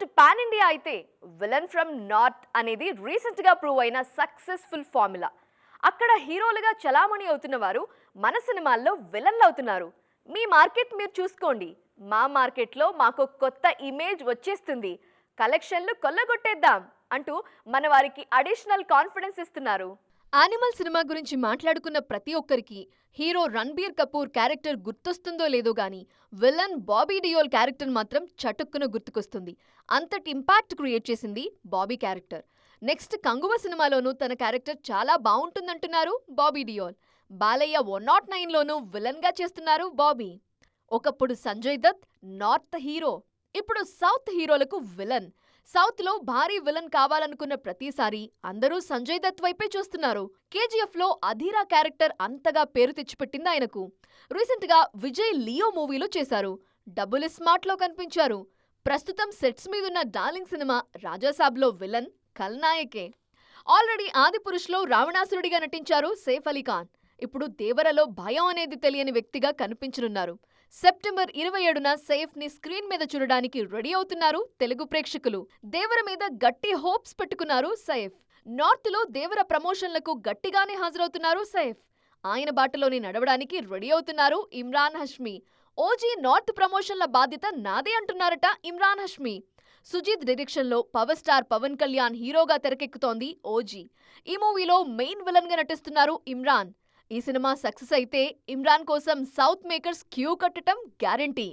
Concept pan India అయితే villain from north అనేది రీసెంట్గా ప్రూవ్ అయిన సక్సెస్ఫుల్ ఫార్ములా. అక్కడ హీరోలుగా చలామణి అవుతున్న వారు మన సినిమాల్లో విలన్లు అవుతున్నారు. మీ మార్కెట్ మీరు చూసుకోండి. మా మార్కెట్లో మాకు కొత్త ఇమేజ్ వచ్చేస్తుంది. కలెక్షన్లు కొల్లగొట్టేద్దాం అంటూ మన వారికి అడిషనల్ కాన్ఫిడెన్స్ ఇస్తున్నారు. యానిమల్ సినిమా గురించి మాట్లాడుకున్న ప్రతి ఒక్కరికి హీరో రణ్బీర్ కపూర్ క్యారెక్టర్ గుర్తొస్తుందో లేదో గానీ విలన్ బాబీ డియోల్ క్యారెక్టర్ మాత్రం చటుక్కున గుర్తుకొస్తుంది. అంతటి ఇంపాక్ట్ క్రియేట్ చేసింది బాబీ క్యారెక్టర్. నెక్స్ట్ కంగువ సినిమాలోనూ తన క్యారెక్టర్ చాలా బాగుంటుందంటున్నారు బాబీ డియోల్. బాలయ్య వన్ నాట్ నైన్లోనూ విలన్గా చేస్తున్నారు బాబీ. ఒకప్పుడు సంజయ్ దత్ నార్త్ హీరో ఇప్పుడు సౌత్ హీరోలకు విలన్. సౌత్లో భారీ విలన్ కావాలనుకున్న ప్రతిసారి అందరూ సంజయ్ దత్ వైపే చూస్తున్నారు. కేజీఎఫ్లో అధీరా క్యారెక్టర్ అంతగా పేరు తెచ్చిపెట్టింది ఆయనకు. రీసెంట్గా విజయ్ లియో మూవీలో చేశారు. డబుల్ స్మార్ట్లో కనిపించారు. ప్రస్తుతం సెట్స్ మీదున్న డార్లింగ్ సినిమా రాజాసాబ్లో విలన్ కల్నాయకే ఆల్రెడీ ఆదిపురుష్లో రావణాసురుడిగా నటించారు సైఫ్ అలీ ఖాన్. ఇప్పుడు దేవరలో భయం అనేది తెలియని వ్యక్తిగా కనిపించనున్నారు. సెప్టెంబర్ ఇరవై ఏడున సైఫ్ని స్క్రీన్ మీద చూడడానికి రెడీ అవుతున్నారు తెలుగు ప్రేక్షకులు. దేవర మీద గట్టి హోప్స్ పెట్టుకున్నారు సైఫ్. నార్త్లో దేవర ప్రమోషన్లకు గట్టిగానే హాజరవుతున్నారు సైఫ్. ఆయన బాటలోని నడవడానికి రెడీ అవుతున్నారు ఇమ్రాన్ హష్మి. ఓజీ నార్త్ ప్రమోషన్ల బాధ్యత నాదే అంటున్నారట ఇమ్రాన్ హష్మి. సుజీత్ డైరెక్షన్లో పవర్ స్టార్ పవన్ కళ్యాణ్ హీరోగా తెరకెక్కుతోంది ఓజీ. ఈ మూవీలో మెయిన్ విలన్గా నటిస్తున్నారు ఇమ్రాన్. ఈ సినిమా సక్సెస్ అయితే ఇమ్రాన్ కోసం సౌత్ మేకర్స్ క్యూ కట్టడం గ్యారంటీ.